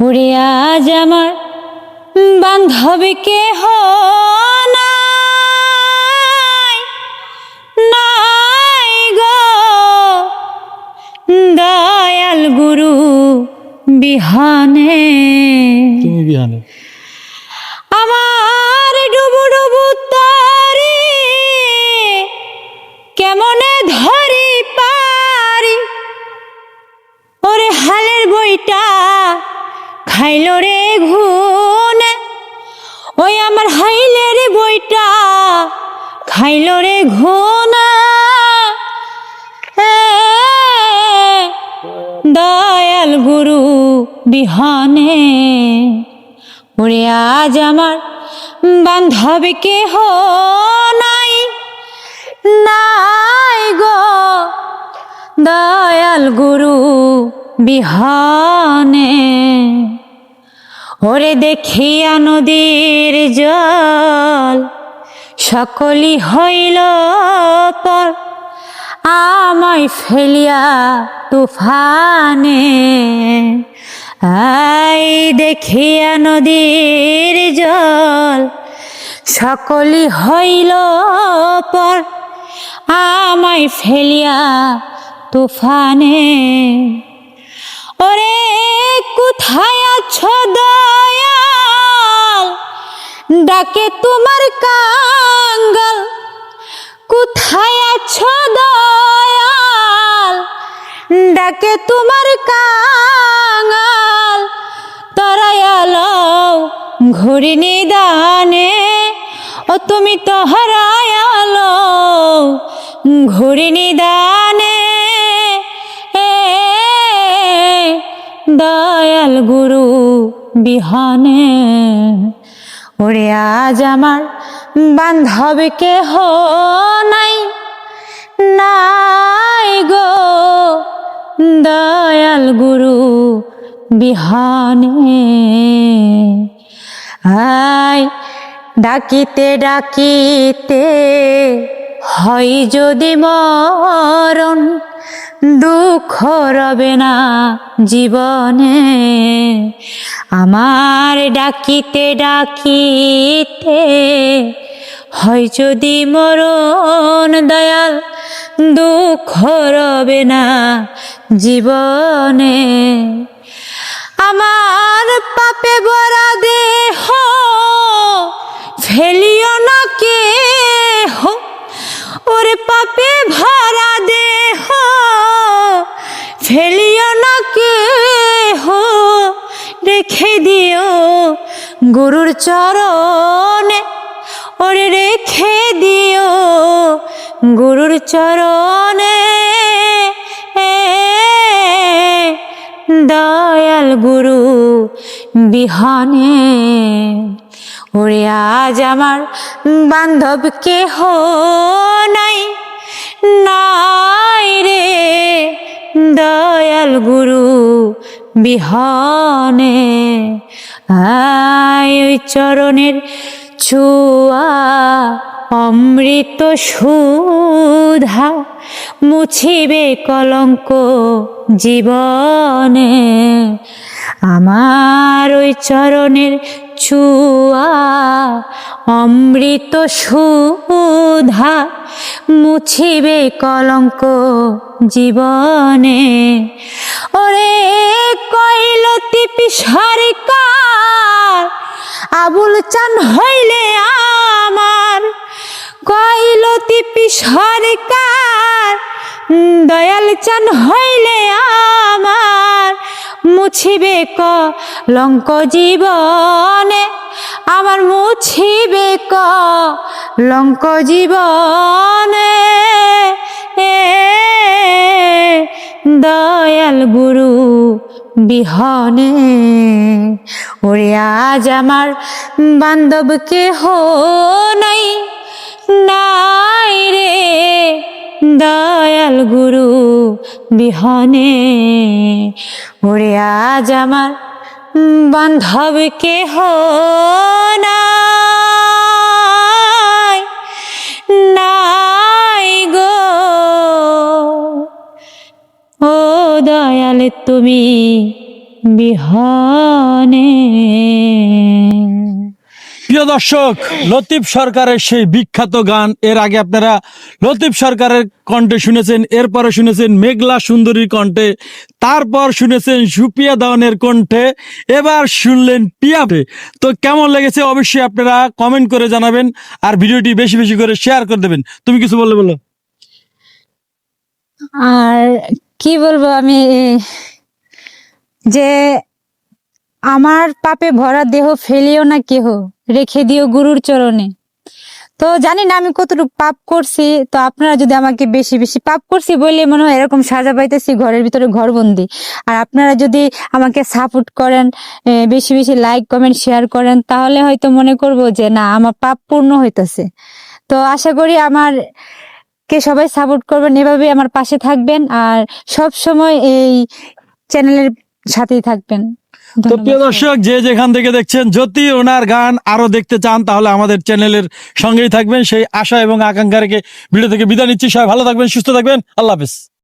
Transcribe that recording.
ওরে আজ আমার বান্ধবী কে নাই গো। দয়াল গুরু বিহানে। তুমি বিহানে খাইল রে ঘুনে। দয়াল গুরু বিহানে। ওরে আজ আমার বান্ধবী কেহ নাই নাই গো। দয়াল গুরু বিহানে। ওরে দেখিয়া নদীর জল সকলি হইল পর। আমায় ফেলিয়া তুফানে। আই দেখিয়া নদীর জল। সকলি হইল পর। আমায় ফেলিয়া তুফানে। ওরে, কোথায় আছো দয়াল? ডাকে তোমার কাঙ্গল কোথায় আছো দয়াল? ডাকে তোমার কাঙ্গাল তরায়াল ঘুরি নিদানে, ও তুমি তো হারায়ালো ঘুরি নিদানে। দয়াল গুরু বিহানে, ওরে আজ আমার বান্ধবী কেহ নাই নাই গো দয়াল গুরু বিহানে। আই ডাকিতে ডাকিতে হয় যদি মরণ, দুঃখ রবে না জীবনে। আমার ডাকিতে ডাকিতে হয় যদি মরণ দয়াল, দুঃখ রবে না জীবনে। আমার পাপে বরা দেহ ফেলিও না কে ওরে পাপে ভরা দেহ ফেলিও গুরুর চরণে ওরে রেখে দিও। গুরুর চরণে দয়াল গুরু বিহানে। ওরে আজ আমার বান্ধব কেহ নাই নাই রে দয়াল গুরু বিহানে, আয় ওই চরণের ছুয়া, অমৃত সুধা মুছিবে কলঙ্ক জীবনে। আমার ওই চরণের ছুয়া, অমৃত সুধা মুছিবে কলঙ্ক জীবনে। ওরে কইলতি সরকার, আবুল চান হইলে আমার। কইলতি সরকার, দয়াল চান হইলে আমার। মুছিবে লঙ্ক জীবনে, আমার মুছিবে ক লঙ্ক জীবনে দয়াল গুরু বিহনে। ওরে আজ আমার বান্ধব কেহ নাই নাই রে দয়াল গুরু বিহনে। ওরে আজ আমার বান্ধব কেহ নাই। তুমি বিহনে। প্রিয় দর্শক লতিফ সরকারের সেই বিখ্যাত গান এর আগে আপনারা লতিফ সরকারের কণ্ঠে শুনেছেন এরপরে শুনেছেন মেঘলা সুন্দরীর কণ্ঠে তারপর শুনেছেন সুপিয়া দাওয়ানের কণ্ঠে এবার শুনলেন পিয়াপে তো। কেমন লেগেছে অবশ্যই আপনারা কমেন্ট করে জানাবেন আর ভিডিওটি বেশি বেশি করে শেয়ার করে দেবেন। তুমি কিছু বললে বলো। আর কি বলব আমি? যে আমার পাপে ভরা দেহ ফেলিও না কেহ, রেখে দিও গুরুর চরণে। তো জানি না আমি কতটুকু পাপ করছি, তো আপনারা যদি আমাকে বেশি বেশি পাপ করছি বলে মনে হয় এরকম সাজা পাইতেছি, ঘরের ভিতরে ঘরবন্দি। আর আপনারা যদি আমাকে সাপোর্ট করেন বেশি বেশি লাইক কমেন্ট শেয়ার করেন, তাহলে হয়তো মনে করব যে না, আমার পাপ পূর্ণ হইতেছে। তো আশা করি আমার কে সবাই সাপোর্ট করবেন এভাবে আমার পাশে থাকবেন আর সব সময় এই চ্যানেলের সাথেই থাকবেন। তো প্রিয় দর্শক যে যেখান থেকে দেখছেন যদি ওনার গান আরও দেখতে চান তাহলে আমাদের চ্যানেলের সঙ্গেই থাকবেন। সেই আশা এবং আকাঙ্ক্ষা রেখে ভিডিও থেকে বিদায় নিচ্ছি। সবাই ভালো থাকবেন সুস্থ থাকবেন। আল্লাহ হাফেজ।